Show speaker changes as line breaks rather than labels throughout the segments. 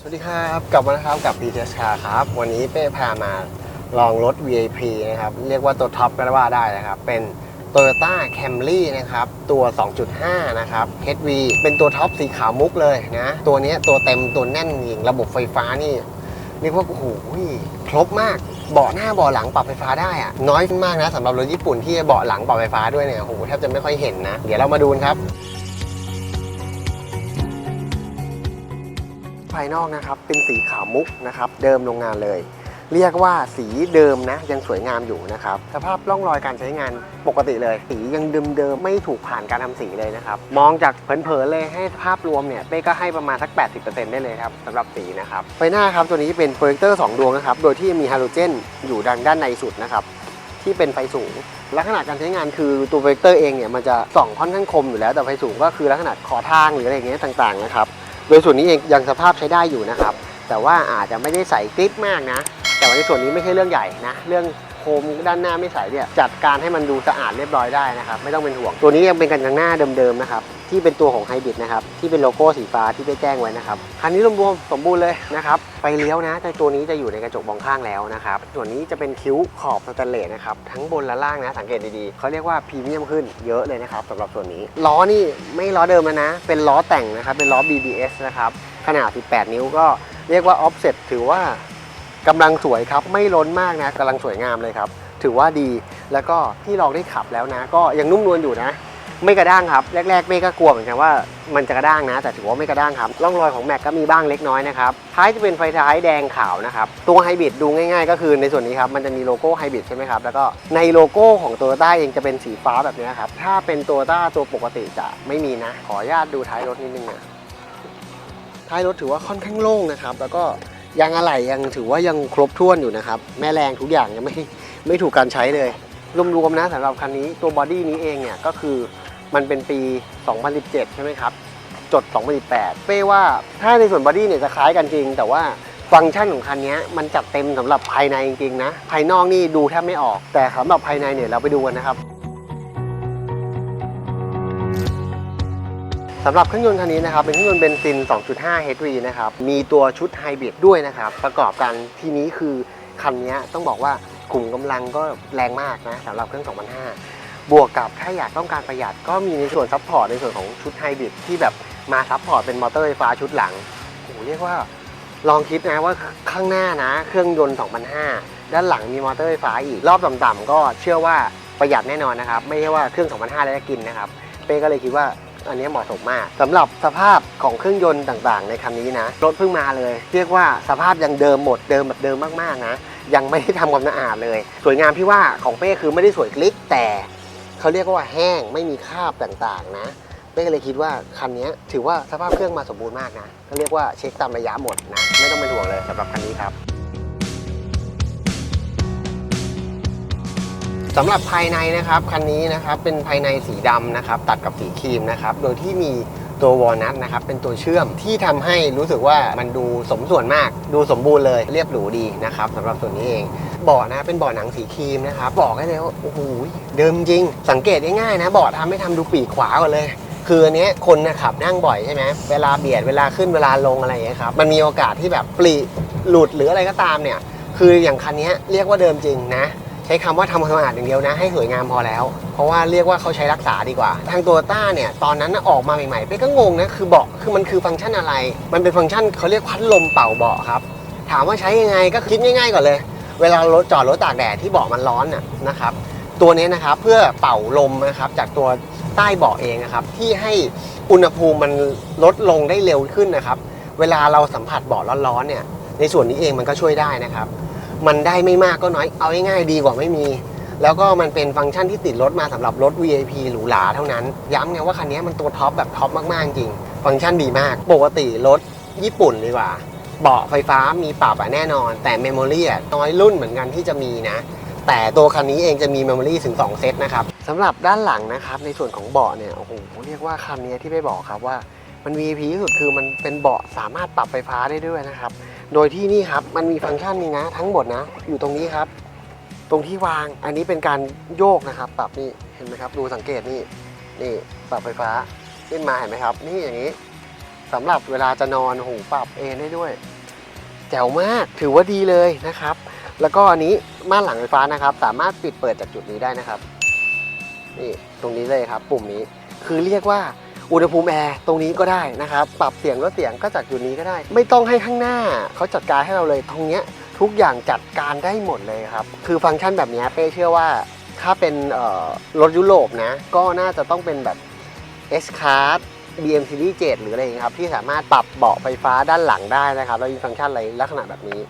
สวัสดีครับกลับมานะครับกับพีเทชาครับ วันนี้เป้พามาลองรถ VIP นะครับ เรียกว่าตัวท็อปก็ว่าได้นะครับ เป็น Toyota Camry นะครับ ตัว 2.5 นะครับ HV เป็นตัวท็อปสีขาวมุกเลยนะ ตัวนี้ตัวเต็มตัวแน่นจริงระบบไฟฟ้านี่เรียกว่าโอ้โหครบมากเบาะหน้าเบาะหลังปรับไฟฟ้าได้อะน้อยมากนะสำหรับรถญี่ปุ่นที่เบาะหลังปรับไฟฟ้าด้วยเนี่ยโอ้โหแทบจะไม่ค่อยเห็นนะ เดี๋ยวเรามาดูกันครับายนอกนะครับ เป็นสีขาวมุกนะครับ เดิมโรงงานเลย เรียกว่าสีเดิมนะ ยังสวยงามอยู่นะครับ สภาพร่องรอยการใช้งานปกติเลย สียังเดิมๆไม่ถูกผ่านการทำสีเลยนะครับ มองจากเผินๆเลยให้ภาพรวมเนี่ยเป้ก็ให้ประมาณสัก 80%ได้เลยครับสำหรับสีนะครับไฟหน้าครับตัวนี้เป็นโปรเจคเตอร์2ดวงนะครับโดยที่มีฮาโลเจนอยู่ดังด้านในสุดนะครับที่เป็นไฟสูงลักษณะการใช้งานคือตัวโปรเจคเตอร์เองเนี่ยมันจะส่องค่อนข้างคมอยู่แล้วแต่ไฟสูงก็คือลักษณะขอทางหรืออะไรอย่างเงี้ยต่างๆนะครับ โดยส่วนนี้เองยังสภาพใช้ได้อยู่นะครับ แต่ว่าอาจจะไม่ได้ใส่กริปมากนะ แต่ว่าในส่วนนี้ไม่ใช่เรื่องใหญ่นะ เรื่อง โคมด้านหน้าไม่ใส่เนี่ยจัดการให้มันดูสะอาดเรียบร้อยได้นะครับไม่ต้องเป็นห่วง ตัวนี้ยังเป็นกันยางหน้าเดิมๆนะครับที่เป็นตัวของไฮบริดนะครับที่เป็นโลโก้สีฟ้าที่ได้แจ้งไว้นะครับคันนี้รวมๆสมบูรณ์เลยนะครับไฟเลี้ยวนะแต่ตัวนี้จะอยู่ในกระจกมองข้างแล้วนะครับส่วนนี้จะเป็นคิ้วขอบสแตนเลสนะครับทั้งบนและล่างนะสังเกตดีๆเขาเรียกว่าพรีเมียมขึ้นเยอะเลยนะครับสำหรับส่วนนี้ล้อนี่ไม่ล้อเดิมแล้วนะ เป็นล้อแต่งนะครับเป็นล้อ BBS นะครับขนาด 18 นิ้วก็เรียกว่า offset ถือว่า กำลังสวยครับ ไม่ล้นมากนะกำลังสวยงามเลยครับ ถือว่าดีแล้วก็ที่ลองได้ขับแล้วนะ ก็ยังนุ่มนวลอยู่นะ ไม่กระด้างครับ แรกๆเม่ก็กลัวเหมือนกันว่ามันจะกระด้างนะ แต่ถือว่าไม่กระด้างครับร่องรอยของแม็กก็มีบ้างเล็กน้อยนะครับท้ายจะเป็นไฟท้ายแดงขาวนะครับตัวไฮบริดดูง่ายๆ ก็คือในส่วนนี้ครับมันจะมีโลโก้ไฮบริดใช่ไหมครับแล้วก็ในโลโก้ของโตโยต้าเองจะเป็นสีฟ้าแบบนี้ครับถ้าเป็นโตโยต้าตัวปกติจะไม่มีนะ ขออนุญาตดูท้ายรถนิดนึงนะท้ายรถถือว่าค่อนข้างโล่งนะครับ แล้วก็ ยางอะไหล่ยังถือว่ายังครบถ้วนอยู่นะครับ แม่แรงทุกอย่างยังไม่ไม่ถูกการใช้เลย รวมๆนะสำหรับคันนี้ตัวบอดี้นี้เองเนี่ยก็คือมันเป็นปี 2017 ใช่ไหมครับ จด 2018 เป้ว่าถ้าในส่วนบอดี้เนี่ยจะคล้ายกันจริง แต่ว่าฟังก์ชันของคันนี้มันจัดเต็มสำหรับภายในจริงๆนะ ภายนอกนี่ดูแทบไม่ออก แต่สำหรับภายในเนี่ยเราไปดูกันนะครับ สำหรับเครื่องยนต์คันนี้นะครับเป็นเครื่องยนต์เบนซิน 2.5 HV นะครับมีตัวชุดไฮบริดด้วยนะครับประกอบกันทีนี้คือคันนี้ต้องบอกว่าขุมกำลังก็แรงมากนะสำหรับเครื่อง2,500บวกกับถ้าอยากต้องการประหยัดก็มีในส่วนซัพพอร์ตในส่วนของชุดไฮบริดที่แบบมาซัพพอร์ตเป็นมอเตอร์ไฟฟ้าชุดหลังโอ้เรียกว่าลองคิดนะว่าข้างหน้านะเครื่องยนต์2,500ด้านหลังมีมอเตอร์ไฟฟ้าอีกรอบต่ำๆก็เชื่อว่าประหยัดแน่นอนนะครับ ไม่ใช่ว่าเครื่อง2,500แล้วจะกินนะครับ เป้ก็เลยคิดว่า อันนี้เหมาะสมมากสำหรับสภาพของเครื่องยนต์ต่างๆ ในคันนี้นะ รถเพิ่งมาเลย เรียกว่าสภาพยังเดิมหมดเดิมแบบเดิมมากๆนะ ยังไม่ได้ทำความสะอาดเลย สวยงามพี่ว่าของเป้คือไม่ได้สวยกลิกแต่เขาเรียกว่าแห้งไม่มีคราบต่างๆนะเป้ก็เลยคิดว่าคันนี้ถือว่าสภาพเครื่องมาสมบูรณ์มากนะก็เรียกว่าเช็คตามระยะหมดนะไม่ต้องเป็นห่วงเลยสำหรับคันนี้ครับ สำหรับภายในนะครับคันนี้นะครับเป็นภายในสีดำนะครับตัดกับสีครีมนะครับโดยที่มีตัววอลนัทนะครับเป็นตัวเชื่อมที่ทำให้รู้สึกว่ามันดูสมส่วนมาก ดูสมบูรณ์เลยเรียบหรูดีนะครับสำหรับส่วนนี้เองเบาะนะเป็นเบาะหนังสีครีมนะครับบอกได้เลยว่าโอ้โหเดิมจริง สังเกตง่ายๆนะเบาะทำไม่ทำดูปีกขวาก่อนเลย คืออันเนี้ยคนนะขับนั่งบ่อยใช่ไหมเวลาเบียดเวลาขึ้นเวลาลงอะไรอย่างเงี้ยครับมันมีโอกาสที่แบบปลีหลุดหรืออะไรก็ตามเนี่ย คืออย่างคันนี้เรียกว่าเดิมจริงนะ ใช้คำว่าทำความสะอาดอย่างเดียวนะ ให้สวยงามพอแล้ว เพราะว่าเรียกว่าเขาใช้รักษาดีกว่า ทางตัวต้าเนี่ยตอนนั้นออกมาใหม่ๆเป้ก็งงนะคือเบาะคือมันคือฟังก์ชันอะไร มันเป็นฟังก์ชันเขาเรียกพัดลมเป่าเบาะครับ ถามว่าใช้ยังไงก็คิดง่าย ๆก่อนเลย เวลารถจอดรถตากแดดที่เบาะมันร้อนน่ะนะครับตัวนี้นะครับเพื่อเป่าลมนะครับจากตัวใต้เบาะเองนะครับที่ให้อุณหภูมิมันลดลงได้เร็วขึ้นนะครับ เวลาเราสัมผัสเบาะร้อนๆเนี่ยในส่วนนี้เองมันก็ช่วยได้นะครับ มันได้ไม่มากก็น้อยเอาง่ายๆดีกว่าไม่มี แล้วก็มันเป็นฟังก์ชันที่ติดรถมาสำหรับรถ VIP หรูหราเท่านั้น ย้ำไงว่าคันนี้มันตัวท็อปแบบท็อปมากๆจริง ฟังก์ชันดีมาก ปกติรถญี่ปุ่นดีกว่า เบาะไฟฟ้ามีปรับอะแน่นอน แต่เมมโมรี่อะน้อยรุ่นเหมือนกันที่จะมีนะแต่ตัวคันนี้เองจะมีเมมโมรี่ถึง 2 เซตนะครับสำหรับด้านหลังนะครับในส่วนของเบาะเนี่ยโอ้โหเรียกว่าคันนี้ที่ไปบอกครับว่ามัน VIP ที่สุดคือมันเป็นเบาะสามารถปรับไฟฟ้าได้ด้วยนะครับ โดยที่นี่ครับมันมีฟังก์ชันนี้นะ ทั้งหมดนะ อยู่ตรงนี้ครับ ตรงที่วางอันนี้เป็นการโยกนะครับ ปรับนี่เห็นไหมครับ ดูสังเกตนี่นี่ปรับไฟฟ้าขึ้นมาเห็นไหมครับ นี่อย่างนี้สำหรับเวลาจะนอนหูปรับเอนได้ด้วย แจ๋วมากถือว่าดีเลยนะครับ แล้วก็อันนี้ม่านหลังไฟฟ้านะครับ สามารถปิดเปิดจากจุดนี้ได้นะครับนี่ตรงนี้เลยครับ ปุ่มนี้คือเรียกว่า อุณหภูมิแอร์ตรงนี้ก็ได้นะครับ ปรับเสียงลดเสียงก็จากจุดนี้ก็ได้ ไม่ต้องให้ข้างหน้าเขาจัดการให้เราเลยตรงเนี้ยทุกอย่างจัดการได้หมดเลยครับ คือฟังก์ชันแบบนี้เป้เชื่อว่าถ้าเป็นรถยุโรปนะ ก็น่าจะต้องเป็นแบบ S Class BM Series 7หรืออะไรอย่างเงี้ยครับ ที่สามารถปรับเบาะไฟฟ้าด้านหลังได้นะครับ แล้วมีฟังก์ชันอะไรลักษณะแบบนี้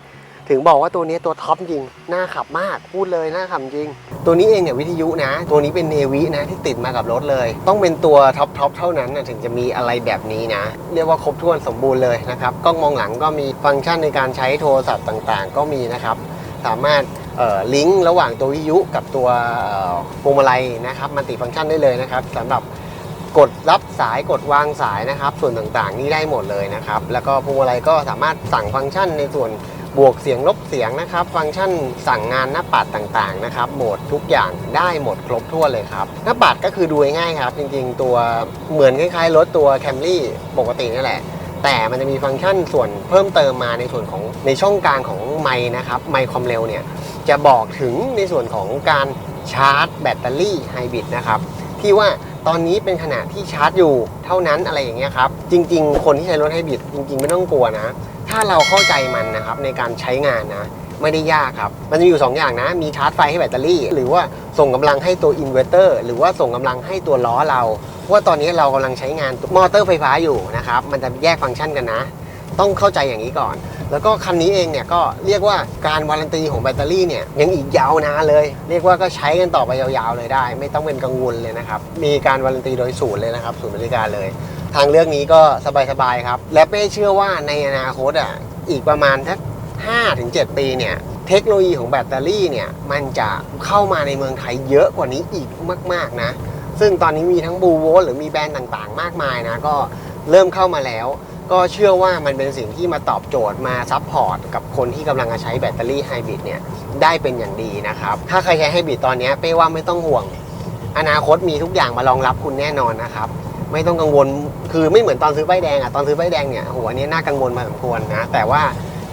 ถึงบอกว่าตัวนี้ตัวท็อปจริงน่าขับมากพูดเลยน่าขับจริง ตัวนี้เองเนี่ยวิทยุนะ ตัวนี้เป็นเนวินะที่ติดมากับรถเลย ต้องเป็นตัวท็อปทอปเท่านั้นนะถึงจะมีอะไรแบบนี้นะ เรียกว่าครบถ้วนสมบูรณ์เลยนะครับกล้องมองหลังก็มีฟังก์ชันในการใช้โทรศัพท์ต่างๆ ก็มีนะครับสามารถลิงก์ระหว่างตัววิทยุกับตัวพวงมาลัยนะครับมันติฟังก์ชันได้เลยนะครับสำหรับกดรับสายกดวางสายนะครับ ส่วนต่างๆ นี่ได้หมดเลยนะครับ แล้วก็พวงมาลัยก็สามารถสั่งฟังก์ชันในส่วน บวกเสียงลบเสียงนะครับ ฟังก์ชันสั่งงานหน้าปัดต่างๆนะครับโหมดทุกอย่างได้หมดครบถ้วนเลยครับ หน้าปัดก็คือดูง่ายครับ จริงๆ ตัวเหมือนคล้ายๆรถตัว Camry ปกตินี่แหละ แต่มันจะมีฟังก์ชันส่วนเพิ่มเติมมาในส่วนของในช่องกลางของไมค์นะครับไมค์ความเร็วเนี่ยจะบอกถึงในส่วนของการชาร์จแบตเตอรี่ไฮบริดนะครับที่ว่าตอนนี้เป็นขณะที่ชาร์จอยู่เท่านั้นอะไรอย่างเงี้ยครับ จริง ๆ คนที่ใช้รถไฮบริดจริง ๆ ไม่ต้องกลัวนะ ถ้าเราเข้าใจมันนะครับในการใช้งานนะไม่ได้ยากครับ มันจะมีอยู่ 2 อย่างนะ มีชาร์จไฟให้แบตเตอรี่ หรือว่าส่งกำลังให้ตัวอินเวอร์เตอร์ หรือว่าส่งกำลังให้ตัวล้อเรา ว่าตอนนี้เรากำลังใช้งานมอเตอร์ไฟฟ้าอยู่นะครับ มันจะแยกฟังก์ชันกันนะ ต้องเข้าใจอย่างนี้ก่อน แล้วก็คันนี้เองเนี่ยก็เรียกว่าการวารันตีของแบตเตอรี่เนี่ยยังอีกยาวนานเลย เรียกว่าก็ใช้กันต่อไปยาวๆเลยได้ ไม่ต้องเป็นกังวลเลยนะครับ มีการวารันตีโดยศูนย์เลยนะครับศูนย์บริการเลย ทางเลือกนี้ก็สบายๆครับ และเป้เชื่อว่าในอนาคตอะอีกประมาณทัก5-7 ปีเนี่ยเทคโนโลยีของแบตเตอรี่เนี่ยมันจะเข้ามาในเมืองไทยเยอะกว่านี้อีกมาก ๆนะ ซึ่งตอนนี้มีทั้งบูโวหรือมีแบรนด์ต่างๆ มากมายนะ ก็เริ่มเข้ามาแล้ว ก็เชื่อว่ามันเป็นสิ่งที่มาตอบโจทย์มาซัพพอร์ตกับคนที่กำลังจะใช้แบตเตอรี่ไฮบริดเนี่ยได้เป็นอย่างดีนะครับ ถ้าใครใช้ไฮบริดตอนนี้เป้ว่าไม่ต้องห่วง อนาคตมีทุกอย่างมารองรับคุณแน่นอนนะครับ ไม่ต้องกังวล คือไม่เหมือนตอนซื้อป้ายแดงอะตอนซื้อป้ายแดงเนี่ยโหอันนี้น่ากังวลมาสมควรนะแต่ว่า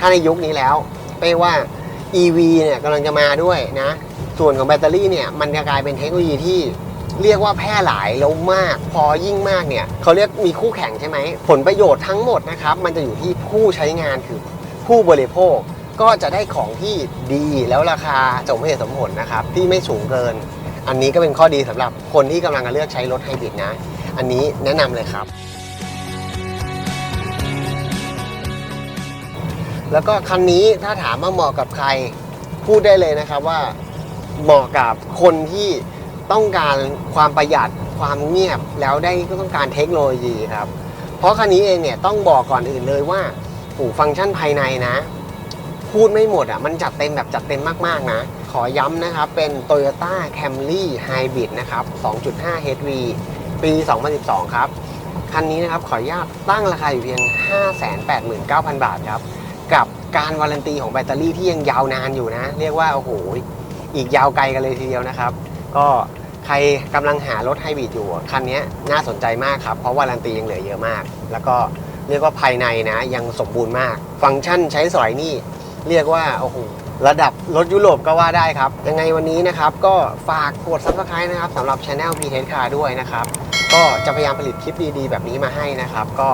ถ้าในยุคนี้แล้วเป้ว่า EV เนี่ยกำลังจะมาด้วยนะ ส่วนของแบตเตอรี่เนี่ยมันจะกลายเป็นเทคโนโลยีที่เรียกว่าแพร่หลายแล้วมาก พอยิ่งมากเนี่ยเขาเรียกมีคู่แข่งใช่ไหม ผลประโยชน์ทั้งหมดนะครับ มันจะอยู่ที่ผู้ใช้งานคือผู้บริโภค ก็จะได้ของที่ดีแล้วราคาสมเหตุสมผลนะครับ ที่ไม่สูงเกิน อันนี้ก็เป็นข้อดีสำหรับคนที่กำลังจะเลือกใช้รถไฮบริดนะ อันนี้แนะนำเลยครับ แล้วก็คันนี้ถ้าถามว่าเหมาะกับใครพูดได้เลยนะครับว่าเหมาะกับคนที่ต้องการความประหยัดความเงียบแล้วได้ก็ต้องการเทคโนโลยีครับ เพราะคันนี้เองเนี่ยต้องบอกก่อนอื่นเลยว่าโอ้ฟังก์ชันภายในนะ พูดไม่หมดอะมันจัดเต็มแบบจัดเต็มมาก ๆ นะ ขอย้ำนะครับ เป็น Toyota Camry Hybrid นะครับ 2.5 HV ปี 2012 ครับ คันนี้นะครับขออนุญาตตั้งราคาอยู่เพียง 589,000 บาทครับ กับการวารันตีของแบตเตอรี่ที่ยังยาวนานอยู่นะ เรียกว่า โอ้โห อีกยาวไกลกันเลยทีเดียวนะครับ ก็ใครกำลังหารถไฮบริดอยู่ คันนี้น่าสนใจมากครับ เพราะวารันตียังเหลือเยอะมาก แล้วก็เรียกว่าภายในนะยังสมบูรณ์มาก ฟังก์ชันใช้สอยนี่ เรียกว่าโอ้โห ระดับรถยุโรปก็ว่าได้ครับ ยังไงวันนี้นะครับ ก็ฝากกด subscribe นะครับสำหรับ Channel p t Car ด้วยนะครับ ก็จะพยายามผลิตคลิปดีๆ แบบนี้มาให้นะครับ ก็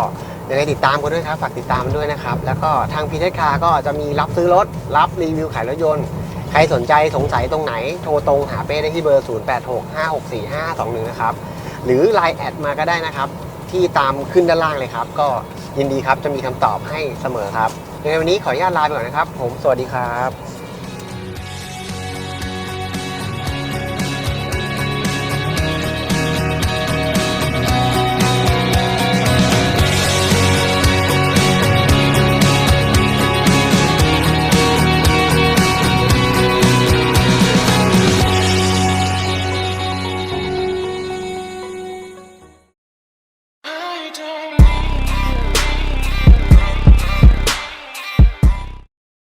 ยังไงติดตามกันด้วยครับ ฝากติดตามด้วยนะครับ แล้วก็ทาง p t Car ก็จะมีรับซื้อรถ รับรีวิวขายรถยนต์ ใครสนใจสงสัยตรงไหน โทรตรงหาเป้ได้ที่เบอร์ 0865645521 นะครับ หรือ Line แอดมาก็ได้นะครับ ที่ตามขึ้นด้านล่างเลยครับ ก็ยินดีครับ จะมีคำตอบให้เสมอครับ ในวันนี้ขออนุญาตลาไปก่อนนะครับ ผมสวัสดีครับ